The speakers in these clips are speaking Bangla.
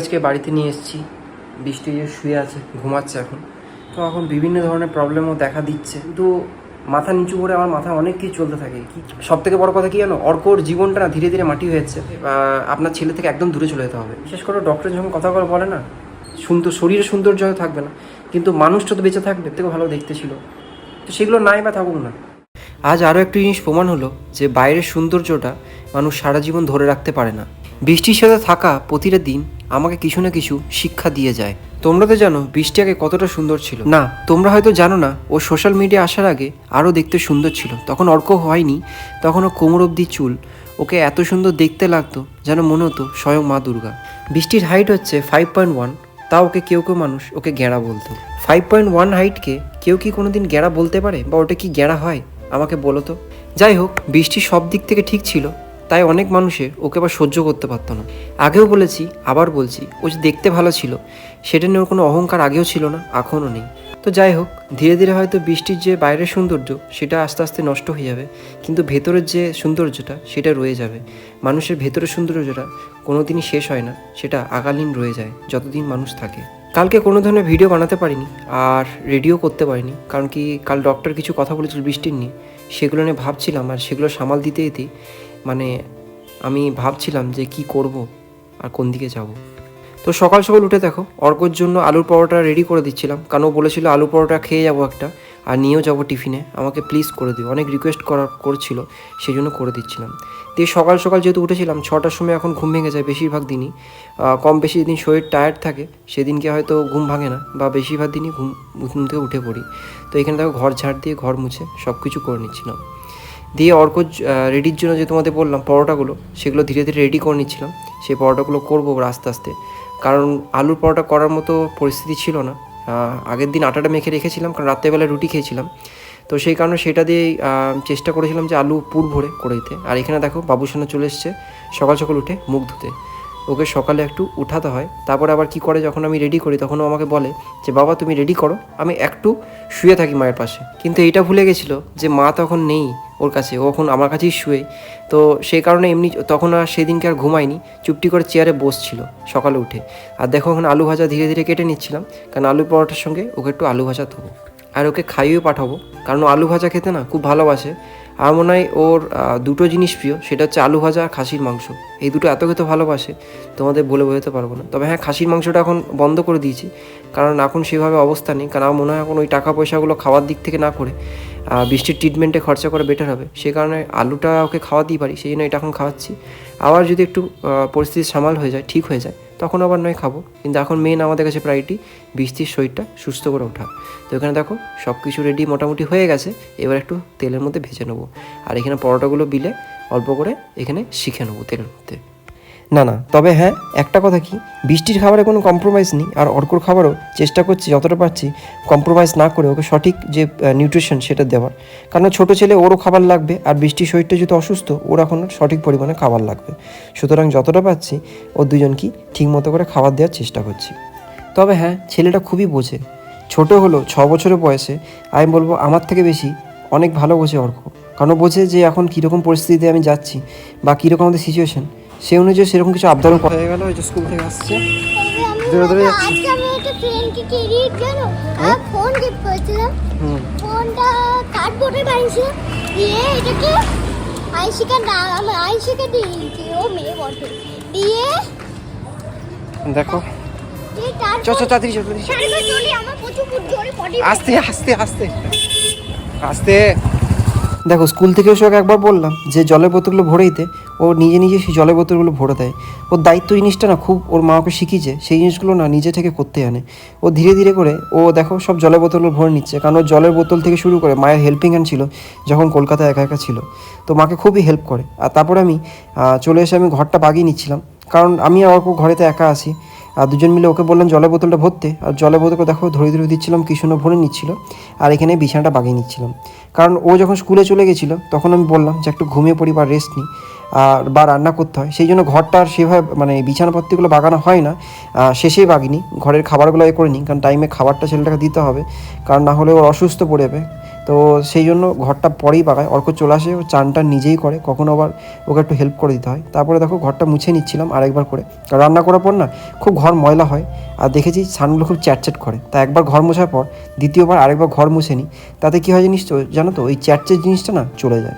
আজকে বাড়িতে নিয়ে এসেছি। বৃষ্টি যে শুয়ে আছে, ঘুমাচ্ছে এখন। তো এখন বিভিন্ন ধরনের প্রবলেমও দেখা দিচ্ছে। কিন্তু মাথা নিচু করে আমার মাথা অনেক কিছু চলতে থাকে। কি সব থেকে বড় কথা কি জানো? অর্কর জীবনটা না ধীরে ধীরে মাটি হয়ে যাচ্ছে আপনার ছেলে থেকে একদম দূরে চলে যেতে হবে। বিশেষ করে ডক্টর যখন কথা করে বলে না, সুন্দর শরীরে সৌন্দর্য থাকবে না। কিন্তু মানুষটা তো বেঁচে থাকবে থেকে ভালো দেখতে ছিল। তো সেগুলো নাই বা থাকুক না। আজ আরও একটি জিনিস প্রমাণ হলো যে বাইরের সৌন্দর্যটা মানুষ সারা জীবন ধরে রাখতে পারে না। বৃষ্টির সাথে থাকা প্রতিটা দিন আমাকে কিছু না কিছু শিক্ষা দিয়ে যায়। তোমরা তো জানো বৃষ্টি আগে কতটা সুন্দর ছিল। না, তোমরা হয়তো জানো না, ও সোশ্যাল মিডিয়া আসার আগে আরও দেখতে সুন্দর ছিল। তখন অর্ক হয়নি তখন ও কোমর অব্দি চুল। ওকে এত সুন্দর দেখতে লাগতো যেন মনে হতো স্বয়ং মা দুর্গা। বৃষ্টির হাইট হচ্ছে ফাইভ পয়েন্ট ওয়ান তা ওকে কেউ কেউ মানুষ ওকে গেঁড়া বলতো। ফাইভ পয়েন্ট ওয়ান হাইটকে কেউ কি কোনো দিন গেঁড়া বলতে পারে বা ওটা কি গেঁড়া হয়? আমাকে বলো তো। যাই হোক, বৃষ্টি সব দিক থেকে ঠিক ছিল তাই অনেক মানুষের ওকে আবার সহ্য করতে পারতো না। আগেও বলেছি, আবার বলছি, ও যে দেখতে ভালো ছিল, সেটা নিয়ে ওর কোনো অহংকার আগেও ছিল না, এখনও নেই। তো যাই হোক, ধীরে ধীরে হয়তো বৃষ্টির যে বাইরের সৌন্দর্য, সেটা আস্তে আস্তে নষ্ট হয়ে যাবে, কিন্তু ভেতরের যে সৌন্দর্যটা, সেটা রয়ে যাবে। মানুষের ভেতরের সৌন্দর্যটা কোনোদিনই শেষ হয় না, সেটা আগালীন রয়ে যায়, যতদিন মানুষ থাকে। কালকে কোনো ধরনের ভিডিও বানাতে পারিনি, আর রেডিও করতে পারিনি, কারণ কি কাল ডক্টর কিছু কথা বলেছিল বৃষ্টির নিয়ে, সেগুলো নিয়ে ভাবছিলাম, আর সেগুলো সামাল দিতে দিতেই মানে আমি ভাবছিলাম যে কি করব আর কোন দিকে যাব। তো সকাল সকাল উঠে দেখো, অর্কর জন্য আলুর পরোটা রেডি করে দিচ্ছিলাম। কারণ ও বলেছিল আলু পরোটা খেয়ে যাব একটা, আর নিয়েও যাব টিফিনে। আমাকে প্লিজ করে দিও। অনেক রিকোয়েস্ট করা করছিল সেই জন্য করে দিচ্ছিলাম। দিয়ে সকাল সকাল যেহেতু উঠেছিলাম, ছটার সময় এখন ঘুম ভেঙে যায় বেশিরভাগ দিনই। কম বেশি যেদিন শরীর টায়ার্ড থাকে, সেদিনকে হয়তো ঘুম ভাঙে না, বা বেশিরভাগ দিনই ঘুম ঘুম থেকে উঠে পড়ি। তো এখানে দেখো, ঘর ঝাড় দিয়ে ঘর মুছে সব কিছু করে নিচ্ছিলাম। দিয়ে অর্ক রেডির জন্য যে তোমাদের বললাম পরোটাগুলো, সেগুলো ধীরে ধীরে রেডি করে নিচ্ছিলাম। সেই পরোটাগুলো করব আস্তে আস্তে। কারণ আলুর পরোটা করার মতো পরিস্থিতি ছিল না। আগের দিন আটাটা মেখে রেখেছিলাম, কারণ রাত্রেবেলা রুটি খেয়েছিলাম। তো সেই কারণে সেটা দিয়েই চেষ্টা করেছিলাম যে আলু পুর ভরে করে দিতে। আর এখানে দেখো বাবুসোনা চলে এসছে সকাল সকাল উঠে মুখ ধুতে। ওকে সকালে একটু উঠাতে হয়। তারপরে আবার কি করে যখন আমি রেডি করি, তখন ও আমাকে বলে যে, বাবা, তুমি রেডি করো। আমি একটু শুয়ে থাকি মায়ের পাশে। কিন্তু এটা ভুলে গেছিল যে, মা তখন নেই ওর কাছে। ও এখন আমার কাছেই শুয়ে। তো সেই কারণে এমনি তখন আর সেদিনকে আর ঘুমায়নি। চুপটি করে চেয়ারে বসছিল সকালে উঠে। আর দেখো, এখন আলু ভাজা ধীরে ধীরে কেটে নিচ্ছিলাম। কারণ আলু পরোটার সঙ্গে ওকে একটু আলু ভাজা দেবো। আর ওকে খাইয়েও পাঠাবো। কারণ আলু ভাজা খেতে না খুব ভালোবাসে। আর মনে হয় ওর দুটো জিনিস প্রিয়, সেটা হচ্ছে আলু ভাজা আর খাসির মাংস। এই দুটো এত খেতে ভালোবাসে, তোমাদের বলে বোঝাতে পারব না। তবে হ্যাঁ খাসির মাংসটা এখন বন্ধ করে দিয়েছি। কারণ এখন সেভাবে অবস্থা নেই। কারণ আমার মনে হয় এখন ওই টাকা পয়সাগুলো খাওয়ার দিক থেকে না করে বৃষ্টির ট্রিটমেন্টে খরচা করে বেটার হবে। সেই কারণে আলুটা ওকে খাওয়াতেই পারি, সেই জন্য এটা এখন খাওয়াচ্ছি। আবার যদি একটু পরিস্থিতি সামাল হয়ে যায়, ঠিক হয়ে যায়। তখন আবার নয় খাব। কিন্তু এখন মেন আমাদের কাছে প্রায়োরিটি বৃষ্টির শরীরটা সুস্থ করে ওঠা। তো এখানে দেখো সব কিছু রেডি মোটামুটি হয়ে গেছে। এবার একটু তেলের মধ্যে ভেজে নেব। আর এখানে পরোটাগুলো বিলে অল্প করে এখানে শিখে নেব তেলের মধ্যে। না না, তবে হ্যাঁ একটা কথা কি? বৃষ্টির খাবারে কোনো কম্প্রোমাইজ নেই, আর অর্কর খাবারও চেষ্টা করছি, যতটা পারছি কম্প্রোমাইজ না করে ওকে সঠিক যে নিউট্রিশন সেটা দেওয়ার। কারণ ছোট ছেলে ওরও খাবার লাগবে, আর বৃষ্টির শরীরটা যেহেতু অসুস্থ, ওর এখন সঠিক পরিমাণে খাবার লাগবে। সুতরাং যতটা পাচ্ছি ও দুজনকেই ঠিক মতো করে খাবার দেওয়ার চেষ্টা করছি। তবে হ্যাঁ ছেলেটা খুবই বোঝে। ছোট হলো, ছ বছরের বয়সে আমি বলব আমার থেকে বেশি, অনেক ভালো বোঝে অর্ক। কারণ বোঝে যে এখন কীরকম পরিস্থিতিতে আমি যাচ্ছি, বা কীরকম আমাদের সিচুয়েশন সেই অনুযায়ী সেরকম কিছু আবদারও করা হয়ে গেল ওই যে স্কুল থেকে আসছে। দৌড়ে দৌড়ে যাচ্ছি। আজকে আমি একটা ফ্রেন্ডকে ক্রেডিট জানো আর ফোন গিফট করেছিলাম। ফোনটা কার্ডবোর্ডে বানিয়েছিলাম। দিয়ে এটাকে আইসিকা না আমি আইসিকা দিয়ে দিয়েছি ও মেয়ে বটে। দিয়ে দেখো। দিয়ে চ চ তাড়াতাড়ি চল তাড়াতাড়ি। চল। তারপর চলে আমার প্রচুর জোরে পটি আস্তে আস্তে আস্তে। আস্তে। দেখো স্কুল থেকে এসে একবার বললাম যে জলের বোতলগুলো ভরে দিতে ও নিজে নিজে সেই জলের বোতলগুলো ভরে দেয়। ওর দায়িত্ব জিনিসটা না খুব ওর মা ওকে শিখিয়েছে, সেই জিনিসগুলো না নিজে থেকে করতে আনে। ও ধীরে ধীরে করে, ও দেখো সব জলের বোতলগুলো ভরে নিচ্ছে, কারণ ও জলের বোতল থেকে শুরু করে মায়ের হেল্পিং হ্যান্ড ছিল যখন কলকাতায় একা একা ছিল। তো মাকে খুবই হেল্প করে। আর তারপরে আমি চলে এসে আমি ঘরটা বাগিয়ে নিচ্ছিলাম। কারণ আমি আর অল্প ঘরেতে একা আছি। আর দুজন মিলে ওকে বললাম জলের বোতলটা ভরতে। আর জলের বোতলটা দেখো ধরে ধরে দিচ্ছিলাম, কৃষ্ণ ভরে নিচ্ছিল। আর এখানে বিছানাটা বাগিয়ে নিচ্ছিলাম। কারণ ও যখন স্কুলে চলে গেছিল, তখন আমি বললাম যে, একটু ঘুমিয়ে পড়ি বা রেস্ট নিই বা রান্না করতে হয়। সেই জন্য ঘরটা আর সেভাবে মানে বিছানাপত্তিগুলো বাগানো হয় না। শেষেই বাগিনি। ঘরের খাবারগুলো এ করে নিই, কারণ টাইমে খাবারটা ছেলেটাকে দিতে হবে। কারণ না হলে ওর অসুস্থ পড়ে যাবে। তো সেই জন্য ঘরটা পরেই পাকায় অর্ক চলে আসে, ও চানটা নিজেই করে। কখনো আবার ওকে একটু হেল্প করে দিতে হয়। তারপরে দেখো ঘরটা মুছে নিচ্ছিলাম আরেকবার করে। রান্না করার পর না, খুব ঘর ময়লা হয়। আর দেখেছি ছানগুলো খুব চ্যাটচ্যাট করে। তা একবার ঘর মোছার পর, দ্বিতীয়বার আরেকবার ঘর মুছে নিই। তাতে কী হয় জিনিস তো, জানো তো, ওই চ্যাটচ্যাট জিনিসটা না চলে যায়।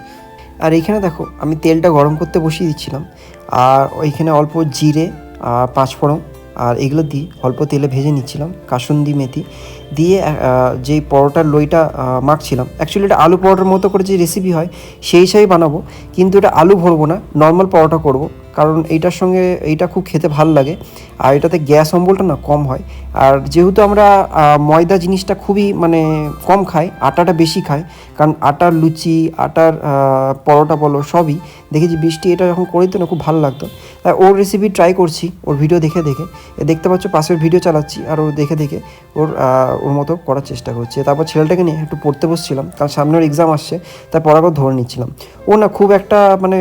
আর এইখানে দেখো, আমি তেলটা গরম করতে বসিয়ে দিচ্ছিলাম। আর ওইখানে অল্প জিরে আর পাঁচফোড়ন, আর এগুলো দিয়ে অল্প তেলে ভেজে নিচ্ছিলাম, কাসুন্দি মেথি। দিয়ে যেই পরোটার লইটা মাখছিলাম অ্যাকচুয়ালি এটা আলু পরোটার মতো করে যে রেসিপি হয়, সেই হিসাবেই বানাবো। কিন্তু এটা আলু ভরবো না নর্মাল পরোটা করব। কারণ এইটার সঙ্গে এইটা খুব খেতে ভালো লাগে। আর এটাতে গ্যাস অম্বলটা না কম হয়। আর যেহেতু আমরা ময়দা জিনিসটা খুবই মানে কম খাই, আটাটা বেশি খাই, কারণ আটার লুচি, আটার পরোটা বলো সবই দেখেছি বৃষ্টি এটা যখন করে দিত না খুব ভালো লাগতো। তাই ওর রেসিপি ট্রাই করছি, ওর ভিডিও দেখে দেখে। দেখতে পাচ্ছ পাশের ভিডিও চালাচ্ছি আর ও দেখে দেখে ওর ওর মতো করার চেষ্টা করছে। তারপর ছেলেটাকে নিয়ে একটু পড়তে বসছিলাম, কারণ সামনে ওর এক্সাম আসছে, তাই পড়াগুলো ধরে নিচ্ছিলাম। ও না খুব একটা মানে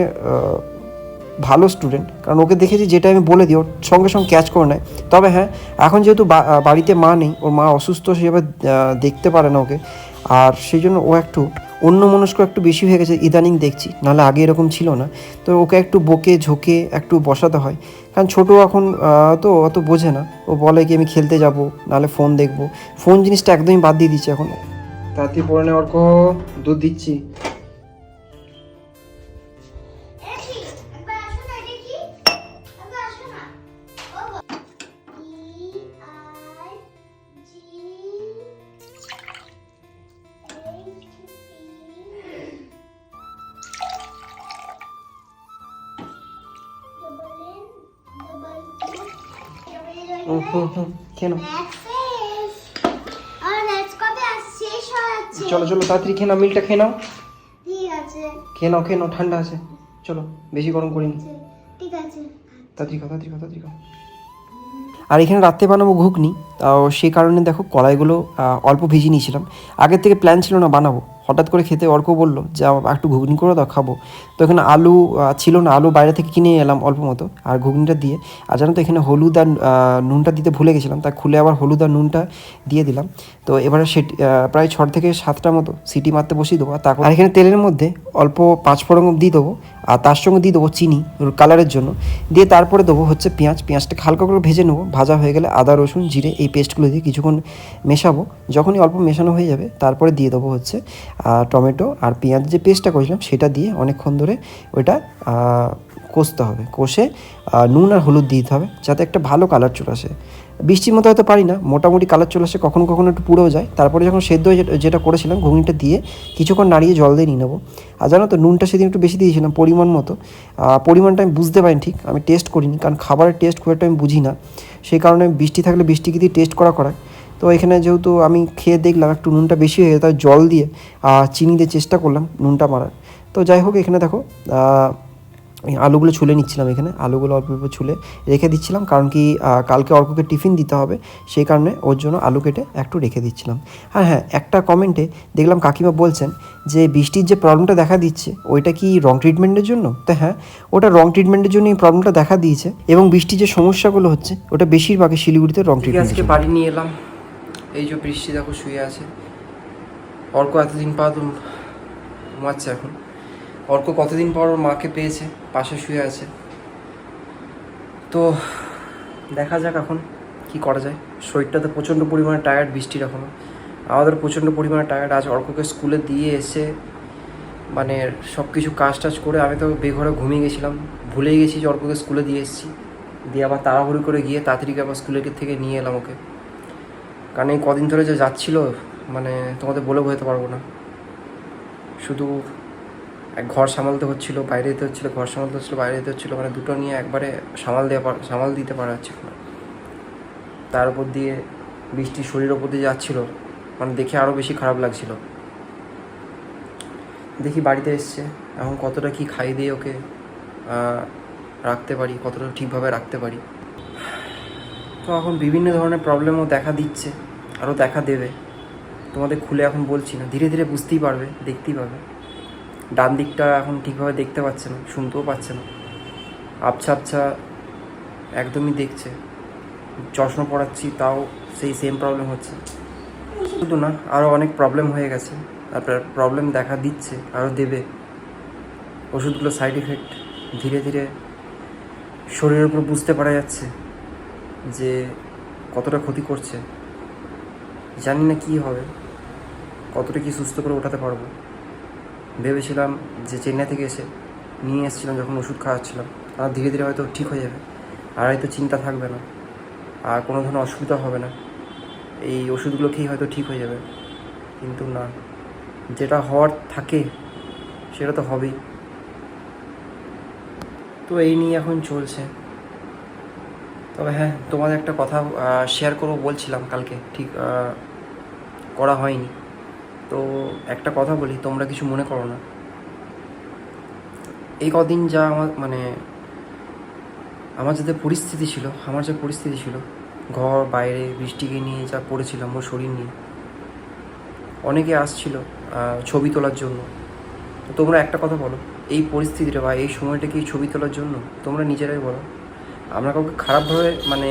ভালো স্টুডেন্ট কারণ ওকে দেখেছি যেটা আমি বলে দিই, ওর সঙ্গে সঙ্গে ক্যাচ করে নেয়। তবে হ্যাঁ এখন যেহেতু বাড়িতে মা নেই, ওর মা অসুস্থ সেভাবে দেখতে পারে না ওকে। আর সেই জন্য ও একটু অন্য মনস্ক একটু বেশি হয়ে গেছে, ইদানিং দেখছি, নাহলে আগে এরকম ছিল না। তো ওকে একটু বকে, ঝোঁকে একটু বসাতে হয়। কারণ ছোটো এখন তো অত বোঝে না। ও বলে কি, আমি খেলতে যাব, নাহলে ফোন দেখব। ফোন জিনিসটা একদমই বাদ দিয়ে দিচ্ছে এখন। তাড়াতাড়ি পরে নেওয়ার অর্ক দুধ দিচ্ছি। তাড়াতাড়ি খেয়ে নাও মিলটা খেয়ে নাও। ঠিক আছে। খেয়ে নাও খেয়ে নাও ঠান্ডা আছে। চলো বেশি গরম করিনি। ঠিক আছে। তাড়াতাড়ি খাও তাড়াতাড়ি খাও তাড়াতাড়ি খাও। আর এখানে রাত্রে বানাবো ঘুগনি। তাও সেই কারণে দেখো কলাইগুলো অল্প ভিজিয়ে নিয়েছিলাম। আগের থেকে প্ল্যান ছিল না বানাবো। হঠাৎ করে খেতে অর্ক বলল, যে একটু ঘুগনি করে দাও, খাব। তো এখানে আলু ছিল না, আলু বাইরে থেকে কিনে এলাম অল্প মতো, আর ঘুগনিটা দিয়ে, আর জানো তো এখানে হলুদ আর নুনটা দিতে ভুলে গেছিলাম তা খুলে আবার হলুদ আর নুনটা দিয়ে দিলাম। তো এবারে সেটি প্রায় ছ থেকে সাতটা মতো সিটি মারতে বসিয়ে দেবো, আর তারপর আর এখানে তেলের মধ্যে অল্প পাঁচ ফোড়ন দিয়ে দেবো আর তার সঙ্গে দিয়ে দেবো চিনি কালারের জন্য। দিয়ে তারপরে দেবো হচ্ছে পেঁয়াজ। পেঁয়াজটা হালকা করে ভেজে নেব। ভাজা হয়ে গেলে আদা, রসুন, জিরে এই পেস্টগুলো দিয়ে কিছুক্ষণ মেশাবো। যখনই অল্প মেশানো হয়ে যাবে, তারপরে দিয়ে দেবো হচ্ছে টমেটো আর পেঁয়াজ যে পেস্টটা করেছিলাম, সেটা দিয়ে অনেকক্ষণ ধরে ওইটা কষতে হবে। কষে নুন আর হলুদ দিতে হবে যাতে একটা ভালো কালার চলে আসে। বৃষ্টির মতো হয়তো পারি না, মোটামুটি কালার চলে আসে, কখনো কখনো একটু পুড়েও যায়। তারপরে যখন সেদ্ধ যেটা- করেছিলাম, ঘুগনিটা দিয়ে কিছুক্ষণ নাড়িয়ে জল দিয়ে নিয়ে নেব। আর জানো তো, নুনটা সেদিন একটু বেশি দিয়েছিলাম, পরিমাণ মতো। পরিমাণটা আমি বুঝতে পারিনি ঠিক, আমি টেস্ট করিনি, কারণ খাবারের টেস্ট খুব একটা আমি বুঝি না। সেই কারণে বৃষ্টি থাকলে বৃষ্টিকে দিয়ে টেস্ট করা করায়। তো এখানে যেহেতু আমি খেয়ে দেখলাম, একটু নুনটা বেশি হয়ে গেছে জল দিয়ে চিনি দিয়ে চেষ্টা করলাম নুনটা মারার। তো যাই হোক, এখানে দেখো আলুগুলো ছুলে নিচ্ছিলাম এখানে আলুগুলো অল্প অল্প ছুলে রেখে দিচ্ছিলাম। কারণ কি কালকে অর্ককে টিফিন দিতে হবে সেই কারণে ওর জন্য আলু কেটে একটু রেখে দিচ্ছিলাম। আর হ্যাঁ একটা কমেন্টে দেখলাম কাকিমা বলছেন যে বৃষ্টির যে প্রবলেমটা দেখা দিচ্ছে ওইটা কি রং ট্রিটমেন্টের জন্য? তো হ্যাঁ ওটা রং ট্রিটমেন্টের জন্য এই প্রবলেমটা দেখা দিয়েছে এবং বৃষ্টির যে সমস্যাগুলো হচ্ছে ওটা বেশিরভাগই শিলিগুড়িতে রং ট্রিটমেন্ট আজকে বাড়ি নিয়ে এলাম এই যে বৃষ্টি দেখো শুয়ে আছে অর্ক এতদিন পর তো ঘুমাচ্ছে এখন। অর্ক কতদিন পর ওর মাকে পেয়েছে, পাশে শুয়ে আছে। তো দেখা যাক এখন কি করা যায়। শরীরটা তো প্রচণ্ড পরিমাণে টায়ার্ড বৃষ্টির এখনও আমাদের প্রচণ্ড পরিমাণে টায়ার্ড আজ অর্ককে স্কুলে দিয়ে এসে মানে সব কিছু কাজ টাজ করে আমি তো বেঘরে ঘুমিয়ে গেছিলাম। ভুলেই গেছি যে অর্ককে স্কুলে দিয়ে এসেছি। দিয়ে আবার তাড়াহুড়ি করে গিয়ে তাড়াতাড়ি আবার স্কুলের থেকে নিয়ে এলাম ওকে। কারণ এই কদিন ধরে যে যাচ্ছিল মানে তোমাদের বলে বোঝাতে পারব না। শুধু ঘর সামালতে হচ্ছিল, বাইরে যেতে হচ্ছিল, ঘর সামালতে হচ্ছিল, বাইরে যেতে হচ্ছিল মানে দুটো নিয়ে একবারে সামাল দেওয়া সামাল দিতে পারা যাচ্ছিল না। তার উপর দিয়ে বৃষ্টি শরীরের ওপর দিয়ে যাচ্ছিল মানে দেখে আরও বেশি খারাপ লাগছিল। দেখি বাড়িতে এসছে, এখন কতটা কি খাই দিয়ে ওকে রাখতে পারি, কতটা ঠিকভাবে রাখতে পারি। তো এখন বিভিন্ন ধরনের প্রবলেমও দেখা দিচ্ছে আরও দেখা দেবে। তোমাদের খুলে এখন বলছি না, ধীরে ধীরে বুঝতেই পারবে, দেখতেই পাবে ডান দিকটা এখন ঠিকভাবে দেখতে পাচ্ছে না, শুনতেও পাচ্ছে না। আবছা আবছা একদমই দেখছে। চশমা পড়াচ্ছি তাও সেই সেম প্রবলেম হচ্ছে। শুধু না আরও অনেক প্রবলেম হয়ে গেছে। আপনার প্রবলেম দেখা দিচ্ছে আরও দেবে। ওষুধগুলো সাইড এফেক্ট ধীরে ধীরে শরীরের উপর বুঝতে পারা যাচ্ছে যে কতটা ক্ষতি করছে। জানি না কী হবে, কতটা কি সুস্থ করে ওঠাতে পারব। ভেবেছিলাম যে চেন্নাই থেকে এসে নিয়ে এসেছিলাম, যখন ওষুধ খাওয়াচ্ছিলাম আর ধীরে ধীরে হয়তো ঠিক হয়ে যাবে। আর হয়তো চিন্তা থাকবে না। আর কোনো ধরনের অসুবিধা হবে না। এই ওষুধগুলো খেয়ে হয়তো ঠিক হয়ে যাবে। কিন্তু না। যেটা হওয়ার থাকে, সেটা তো হবেই। তো এই নিয়ে এখন চলছে। তবে হ্যাঁ তোমাদের একটা কথা শেয়ার করব বলছিলাম কালকে। ঠিক করা হয়নি। তো একটা কথা বলি, তোমরা কিছু মনে করো না। এই কদিন যা আমার মানে আমার যাতে পরিস্থিতি ছিল, আমার যে পরিস্থিতি ছিল, ঘর, বাইরে, বৃষ্টিকে নিয়ে যা পড়েছিলাম ওর শরীর নিয়ে, অনেকে আসছিল ছবি তোলার জন্য। তো তোমরা একটা কথা বলো, এই পরিস্থিতিটা বা এই সময়টা কি ছবি তোলার জন্য? তোমরা নিজেরাই বলো। আমরা কাউকে খারাপভাবে মানে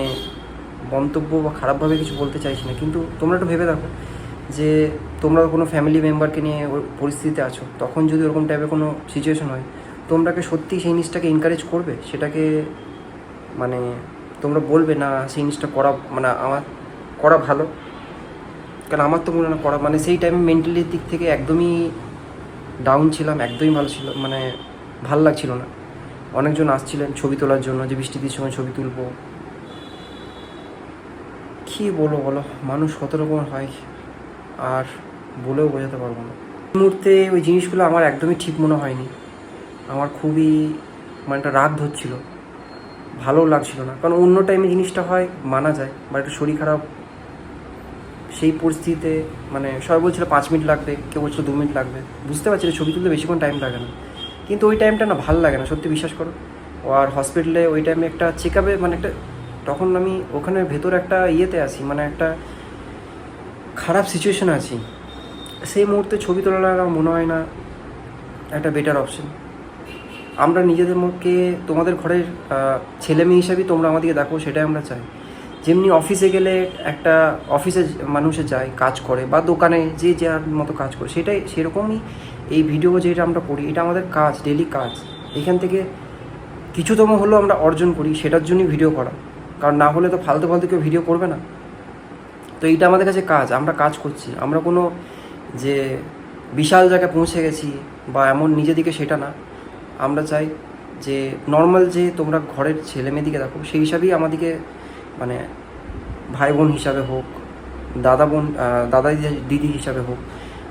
মন্তব্য বা খারাপভাবে কিছু বলতে চাইছি না, কিন্তু তোমরা একটু ভেবে দেখো যে তোমরা কোনো ফ্যামিলি মেম্বারকে নিয়ে পরিস্থিতিতে আছো, তখন যদি ওরকম টাইপের কোনো সিচুয়েশন হয়, তোমরা কি সত্যি সেই জিনিসটাকে এনকারেজ করবে? সেটাকে মানে তোমরা বলবে, না, সেই জিনিসটা করা মানে আমার, করা ভালো। কারণ আমার তো মনে না, করা মানে সেই টাইমে মেন্টালির দিক থেকে একদমই ডাউন ছিলাম, একদমই ভালো ছিল মানে ভালো লাগছিল না। অনেকজন আসছিলেন ছবি তোলার জন্য, যে বৃষ্টির সময় ছবি তুলবো। কী বলো বলো? মানুষ কত রকম হয়। আর বলেও বোঝাতে পারব না। মুহূর্তে ওই জিনিসগুলো আমার একদমই ঠিক মনে হয়নি। আমার খুবই মানে একটা রাগ ধরছিল। ভালো লাগছিল না। কারণ অন্য টাইমে জিনিসটা হয়, মানা যায়, বা একটু শরীর খারাপ। সেই পরিস্থিতিতে মানে সবাই বলছিল পাঁচ মিনিট লাগবে, কেউ বলছিল দু মিনিট লাগবে। বুঝতে পারছি ছবি তুলতে বেশিক্ষণ টাইম লাগে না। কিন্তু ওই টাইমটা না ভালো লাগে না, সত্যি বিশ্বাস করো। আর হসপিটালে ওই টাইমে একটা চেক আপে মানে একটা তখন আমি ওখানে ভেতর একটা ইয়েতে আছি মানে একটা খারাপ সিচুয়েশনে আছি। সেই মুহূর্তে ছবি তোলাটা আমার মনে হয় না একটা বেটার অপশন আমরা নিজেদের মুখকে তোমাদের ঘরের ছেলে মেয়ে হিসাবেই তোমরা আমাদেরকে দেখো, সেটাই আমরা চাই। যেমনি অফিসে গেলে একটা অফিসে মানুষে যায়, কাজ করে, বা দোকানে যে যার মতো কাজ করে, সেটাই, সেরকমই এই ভিডিও যেটা আমরা করি, এটা আমাদের কাজ ডেলি কাজ। এখান থেকে কিছুতম হলেও আমরা অর্জন করি, সেটার জন্যই ভিডিও করা। কারণ না হলে তো ফালতু ফালতু কেউ ভিডিও করবে না। তো এইটা আমাদের কাছে কাজ, আমরা কাজ করছি। আমরা কোনো যে বিশাল জায়গায় পৌঁছে গেছি বা এমন নিজের দিকে সেটা না। আমরা চাই যে নর্মাল যে তোমরা ঘরের ছেলে মেয়েদিকে দেখো, সেই হিসাবেই আমাদেরকে মানে ভাই বোন হিসাবে হোক দাদা বোন দিদি- দিদি হিসাবে হোক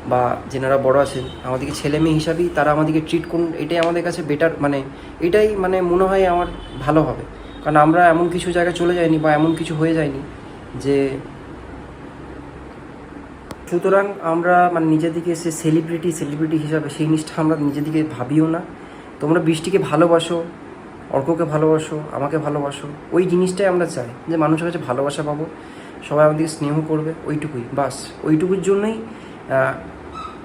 বা যেনারা বড় আছেন, আমাদেরকে ছেলে মেয়ে হিসাবেই তারা আমাদেরকে ট্রিট করুন। এটাই আমাদের কাছে বেটার মানে এটাই মানে মনে হয় আমার ভালো হবে। কারণ আমরা এমন কিছু জায়গায় চলে যাইনি বা এমন কিছু হয়ে যায়নি যে সুতরাং আমরা মানে নিজেদিকে সে সেলিব্রিটি সেলিব্রিটি হিসাবে সেই জিনিসটা আমরা নিজেদিকে ভাবিও না। তোমরা বৃষ্টিকে ভালোবাসো, অর্ককে ভালোবাসো, আমাকে ভালোবাসো, ওই জিনিসটাই আমরা চাই যে মানুষের কাছে ভালোবাসা পাবো, সবাই আমাদেরকে স্নেহ করবে, ওইটুকুই, বাস। ওইটুকুর জন্যই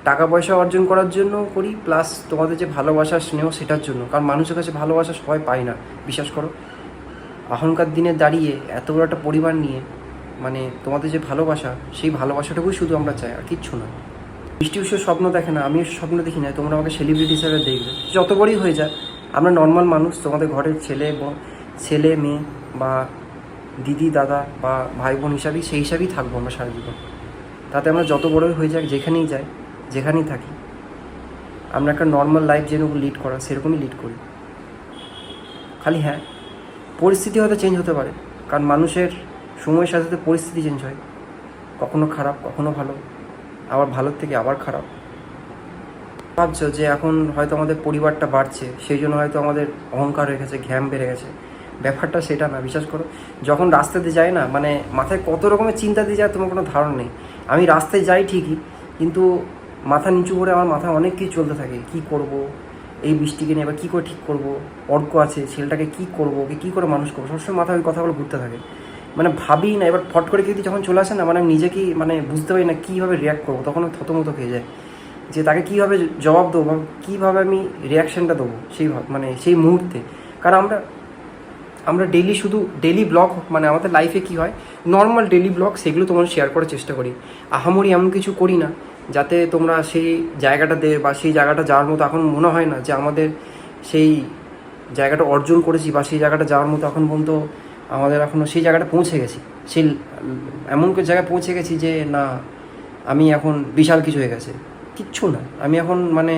টাকা পয়সা অর্জন করার জন্য করি প্লাস তোমাদের যে ভালোবাসা, স্নেহ, সেটার জন্য। কারণ মানুষের কাছে ভালোবাসা সবাই পায় না, বিশ্বাস করো। এখনকার দিনে দাঁড়িয়ে এত বড় একটা পরিবার নিয়ে মানে তোমাদের যে ভালোবাসা, সেই ভালোবাসাটুকুই শুধু আমরা চাই, আর কিচ্ছু না বৃষ্টি উৎসব স্বপ্ন দেখে না, আমিও স্বপ্ন দেখি না, তোমরা আমাকে সেলিব্রিটি হিসাবে দেখবে। যত বড়ই হয়ে যায় আমরা নর্মাল মানুষ, তোমাদের ঘরের ছেলে ছেলে, মেয়ে বা দিদি, দাদা বা ভাই বোন হিসাবেই, সেই হিসাবেই থাকব আমরা সারা জীবন তাতে আমরা যত বড়ই হয়ে যাক, যেখানেই যাই, যেখানেই থাকি, আমরা একটা নর্মাল লাইফ যেরকম লিড করা, সেরকমই লিড করি। খালি হ্যাঁ পরিস্থিতি হয়তো চেঞ্জ হতে পারে, কারণ মানুষের সময়ের সাথে সাথে পরিস্থিতি চেঞ্জ হয়। কখনো খারাপ, কখনো ভালো। আবার ভালোর থেকে আবার খারাপ। ভাবছ যে এখন হয়তো আমাদের পরিবারটা বাড়ছে, সেই জন্য হয়তো আমাদের অহংকার হয়ে গেছে, ঘ্যাম বেড়ে গেছে। ব্যাপারটা সেটা না, বিশ্বাস করো। যখন রাস্তাতে যাই না মানে মাথায় কত রকমের চিন্তা দিয়ে যায় তোমার কোনো ধারণা নেই। আমি রাস্তায় যাই ঠিকই, কিন্তু মাথা নিচু করে আমার মাথায় অনেক কিছু চলতে থাকে। কি করব? এই বৃষ্টিকে নিয়ে এবার কী করে ঠিক করব? অর্ক আছে, ছেলেটাকে কি করব? ওকে কী করে মানুষ করব? সবসময় মাথায় ওই কথাগুলো ঘুরতে থাকে। মানে ভাবি না, এবার ফট করে কিন্তু যখন চলে আসে না মানে নিজেকেই মানে বুঝতে পারি না কীভাবে রিয়াক্ট করব তখন থতমতো খেয়ে যায়। যে তাকে কীভাবে জবাব দেবো, বা কীভাবে আমি রিয়াকশানটা দেবো সেই মানে সেই মুহূর্তে। কারণ আমরা আমরা ডেলি শুধু ডেলি ব্লগ মানে আমাদের লাইফে কি হয় নর্মাল ডেলি ব্লগ সেগুলো তোমার শেয়ার করার চেষ্টা করি। আহামরি এমন কিছু করি না, যাতে তোমরা সেই জায়গাটাতে বা সেই জায়গাটা যাওয়ার মতো এখন মনে হয় না যে আমাদের সেই জায়গাটা অর্জন করেছি, বা সেই জায়গাটা যাওয়ার মতো এখন পর্যন্ত আমাদের এখনও সেই জায়গাটা পৌঁছে গেছি। সেই এমন কোনো জায়গায় পৌঁছে গেছি যে, না, আমি এখন বিশাল কিছু হয়ে গেছে। কিচ্ছু না। আমি এখন মানে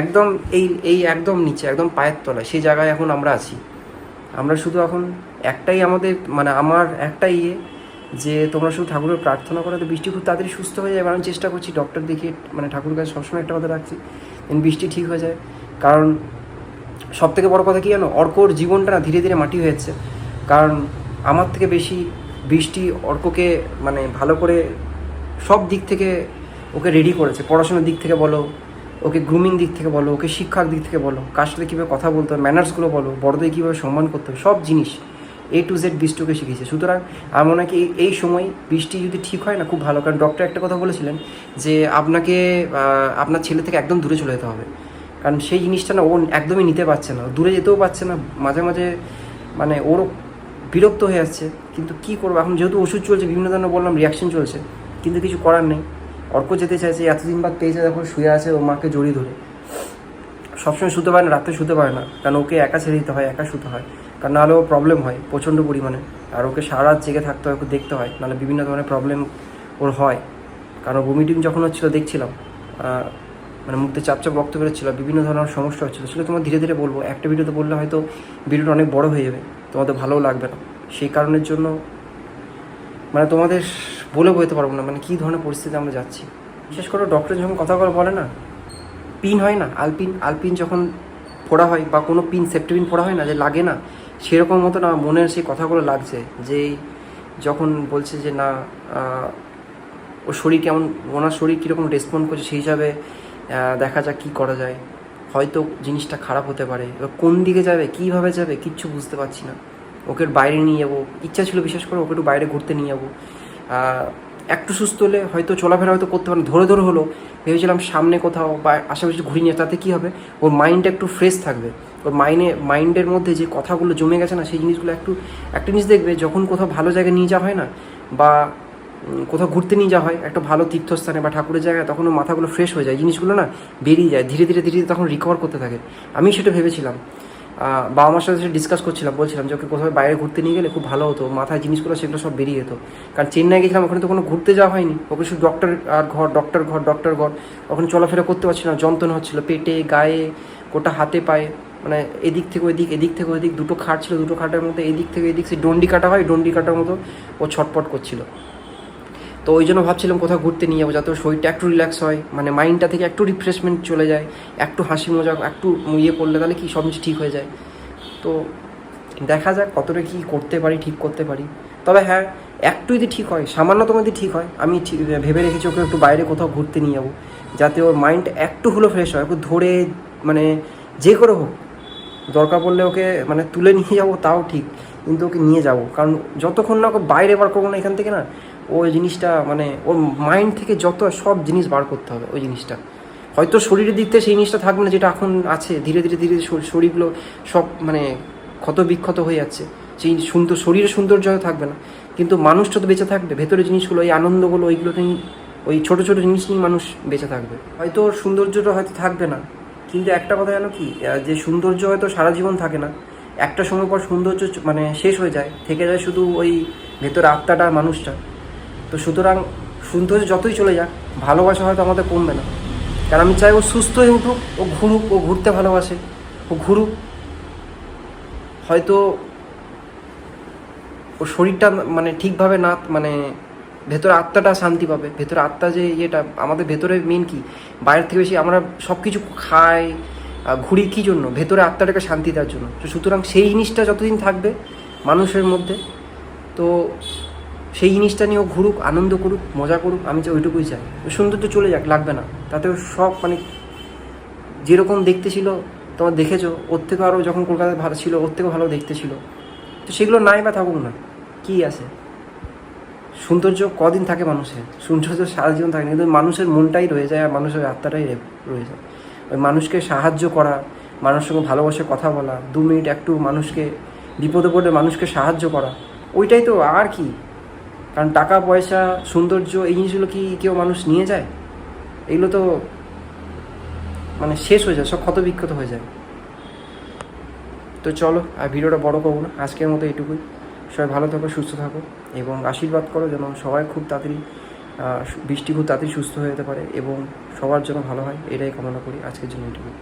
একদম এই এই একদম নিচে, একদম পায়ের তলায়, সেই জায়গায় এখন আমরা আছি। আমরা শুধু এখন একটাই আমাদের মানে আমার একটাই ইয়ে যে, তোমরা শুধু ঠাকুরের প্রার্থনা করো, তো বৃষ্টি খুব তাড়াতাড়ি সুস্থ হয়ে যায় আমি চেষ্টা করছি ডক্টর দেখিয়ে মানে ঠাকুরের কাছে সবসময় একটা কথা রাখছি দেন বৃষ্টি ঠিক হয়ে যায়। কারণ সব থেকে বড় কথা কি জানো? অর্কর জীবনটা না ধীরে ধীরে মাটি হয়েছে কারণ আমার থেকে বেশি বৃষ্টি অর্ককে মানে ভালো করে সব দিক থেকে ওকে রেডি করেছে। পড়াশোনার দিক থেকে বলো, ওকে গ্রুমিং দিক থেকে বলো, ওকে শিক্ষার দিক থেকে বলো, কার সাথে কীভাবে কথা বলতে হবে ম্যানার্সগুলো বলো, বড়দের কীভাবে সম্মান করতে হবে, সব জিনিস এ টু জেড বৃষ্টিকে শিখিয়েছে। সুতরাং আমার মনে হয় কি এই- সময় বৃষ্টি যদি ঠিক হয় না, খুব ভালো। কারণ ডক্টর একটা কথা বলেছিলেন যে আপনাকে আপনার ছেলে থেকে একদম দূরে চলে যেতে হবে। কারণ সেই জিনিসটা না ও একদমই নিতে পারছে না। দূরে যেতেও পারছে না। মাঝে মাঝে মানে ওরও বিরক্ত হয়ে যাচ্ছে কিন্তু কি করব? এখন যেহেতু ওষুধ চলছে, বিভিন্ন ধরনের বললাম রিয়াকশন চলছে, কিন্তু কিছু করার নেই। অর্ক যেতে চাইছে, এতদিন বাদ পেয়েছে দেখো শুয়ে আছে ও মাকে জড়িয়ে ধরে। সবসময় শুতে পারে না রাতে শুতে পারে না। কারণ ওকে একা ছেড়ে দিতে হয়, একা শুতে হয়? কারণ নাহলে ও প্রবলেম হয়, প্রচণ্ড পরিমাণে। আর ওকে সারা রাত জেগে থাকতে হয়, ওকে দেখতে হয়। নাহলে বিভিন্ন ধরনের প্রবলেম ওর হয়। কারণ ভমিটিং যখন হচ্ছিল, দেখছিলাম মানে মুখতে চাপ চাপ বেরোচ্ছিল, বিভিন্ন ধরনের সমস্যা হচ্ছিল। সেগুলো তোমার ধীরে ধীরে বলব। একটা ভিডিওতে বললে হয়তো ভিডিওটা অনেক বড় হয়ে যাবে। তোমাদের ভালোও লাগবে না। সেই কারণের জন্য মানে তোমাদের বলে বলতে পারব না মানে কী ধরনের পরিস্থিতি আমরা যাচ্ছি। বিশেষ করে ডক্টর যখন কথা করে বলে না, পিন হয় না, আলপিন আলপিন যখন ফোড়া হয় বা কোনো পিন সেপ্টিপিন ফোড়া হয় না, যে লাগে না, সেরকম মতো না মনের সেই কথাগুলো লাগছে, যে যখন বলছে যে না ওর শরীর কেমন, ওনার শরীর কীরকম রেসপন্ড করছে সেই হিসাবে দেখা যাক কী করা যায়। হয়তো জিনিসটা খারাপ হতে পারে। এবার কোন দিকে যাবে, কীভাবে যাবে কিচ্ছু বুঝতে পারছি না। ওকে বাইরে নিয়ে যাব। ইচ্ছা ছিল বিশেষ করে ওকে একটু বাইরে ঘুরতে নিয়ে যাব। একটু সুস্থ হলে হয়তো চলাফেরা হয়তো করতে পারে। ধরে ধরে হলো, ভেবেছিলাম সামনে কোথাও বা আশেপাশে ঘুরিয়ে নিয়ে তাতে কী হবে? ওর মাইন্ডটা একটু ফ্রেশ থাকবে। ওর মাইন্ডে মাইন্ডের মধ্যে যে কথাগুলো জমে গেছে না, সেই জিনিসগুলো একটু, একটা জিনিস দেখবে, যখন কোথাও ভালো জায়গায় নিয়ে যাওয়া হয় না, বা কোথাও ঘুরতে নিয়ে যাওয়া হয়, একটা ভালো তীর্থস্থানে বা ঠাকুরের জায়গায়, তখন মাথাগুলো ফ্রেশ হয়ে যায়, জিনিসগুলো না বেরিয়ে যায়, ধীরে ধীরে ধীরে তখন রিকভার করতে থাকে। আমি সেটা ভেবেছিলাম। বাবা মার সাথে ডিসকাস করছিলাম, বলছিলাম যে ওকে কোথাও বাইরে ঘুরতে নিয়ে গেলে খুব ভালো হতো, মাথায় জিনিসগুলো সেগুলো সব বেরিয়ে যেত। কারণ চেন্নাই গেছিলাম, ওখানে তো কোনো ঘুরতে যাওয়া হয়নি ওকে শুধু ডক্টর আর ঘর ডক্টর ঘর ডক্টর ঘর। ওখানে চলাফেরা করতে পারছিল না, যন্ত্রণা হচ্ছিল, পেটে, গায়ে, গোটা হাতে, পায়ে মানে এদিক থেকে ওইদিক এদিক থেকে ওইদিক দুটো খাট ছিল, দুটো খাটের মধ্যে এদিক থেকে এদিক সে ডন্ডি কাটা হয় ডন্ডি কাটার মতো ও ছটপট করছিল। তো ওই জন্য ভাবছিলাম কোথাও ঘুরতে নিয়ে যাব, যাতে শরীরটা একটু রিল্যাক্স হয়। মানে মাইন্ডটা থেকে একটু রিফ্রেশমেন্ট চলে যায়, একটু হাসি মজা একটু ইয়ে করলে তাহলে কি সব কিছু ঠিক হয়ে যায়। তো দেখা যাক কতটা কি করতে পারি, ঠিক করতে পারি। তবে হ্যাঁ একটু যদি ঠিক হয়, সামান্যতম যদি ঠিক হয়, আমি ঠিক, ভেবে রেখেছি ওকে একটু বাইরে কোথাও ঘুরতে নিয়ে যাব, যাতে ওর মাইন্ড একটু হলেও ফ্রেশ হয়, ওকে ধরে মানে যে করে হোক, দরকার পড়লে ওকে মানে তুলে নিয়ে যাব, তাও ঠিক। কিন্তু ওকে নিয়ে যাব। কারণ যতক্ষণ না ওকে বাইরে বার করব না এখান থেকে না ওই জিনিসটা মানে ওর মাইন্ড থেকে যত সব জিনিস বার করতে হবে ওই জিনিসটা। হয়তো শরীরের দিক থেকে সেই জিনিসটা থাকবে না যেটা এখন আছে, ধীরে ধীরে ধীরে শরীরগুলো সব মানে ক্ষত বিক্ষত হয়ে যাচ্ছে। সেই সুন্দর শরীরের সৌন্দর্য থাকবে না। কিন্তু মানুষটা তো বেঁচে থাকবে ভেতরে জিনিসগুলো ওই আনন্দগুলো ওইগুলো নিয়ে ওই ছোটো ছোটো জিনিস নিয়ে মানুষ বেঁচে থাকবে। হয়তো ওর সৌন্দর্যটা হয়তো থাকবে না। কিন্তু একটা কথা জানো কি যে সৌন্দর্য হয়তো সারা জীবন থাকে না একটা সময় পর সৌন্দর্য মানে শেষ হয়ে যায়, থেকে যায় শুধু ওই ভেতরে আত্মাটা মানুষটা। তো সুতরাং সৌন্দর্য যতই চলে যাক, ভালোবাসা হয়তো আমাদের কমবে না। কারণ আমি চাই ও সুস্থ হয়ে উঠুক, ও ঘুরুক, ও ঘুরতে ভালোবাসে, ও ঘুরুক। হয়তো ওর শরীরটা মানে ঠিকভাবে না মানে ভেতরে আত্মাটা শান্তি পাবে। ভেতরে আত্মা যে ইয়েটা, আমাদের ভেতরে মেন কি? বাইরের থেকে বেশি আমরা সব কিছু খাই ঘুরি কী জন্য? ভেতরে আত্মাটাকে শান্তি দেওয়ার জন্য। তো সুতরাং সেই জিনিসটা যতদিন থাকবে মানুষের মধ্যে, তো সেই জিনিসটা নিয়েও ঘুরুক, আনন্দ করুক, মজা করুক, আমি যে ওইটুকুই চাই। সৌন্দর্য চলে যাক, লাগবে না। তাতে ও সব মানে যেরকম দেখতে ছিল, তোমার দেখেছ, ওর থেকে আরও যখন কলকাতায় ভালো ছিল, ওর থেকেও ভালো দেখতে ছিল। তো সেগুলো নাই বা থাকুক না, কী আছে? সৌন্দর্য কদিন থাকে মানুষের, সৌন্দর্য সারা জীবন থাকে না, কিন্তু মানুষের মনটাই রয়ে যায় আর মানুষের আত্মাটাই রয়ে যায়। ওই মানুষকে সাহায্য করা, মানুষের সঙ্গে ভালোবাসে কথা বলা, দু মিনিট একটু মানুষকে, বিপদে পড়লে মানুষকে সাহায্য করা, ওইটাই তো আর কি? কারণ টাকা, পয়সা, সৌন্দর্য, এই জিনিসগুলো কি কেউ মানুষ নিয়ে যায়? এগুলো তো মানে শেষ হয়ে যায়, সব ক্ষত বিক্ষত হয়ে যায়। তো চলো, আর ভিডিওটা বড় করব না, আজকের মতো এটুকুই সবাই ভালো থাকো, সুস্থ থাকো, এবং আশীর্বাদ করো যেন সবাই খুব তাড়াতাড়ি বৃষ্টি খুব তাড়াতাড়ি সুস্থ হয়ে যেতে পারে এবং সবার জন্য ভালো হয়, এটাই কামনা করি আজকের জন্য এইটুকুই।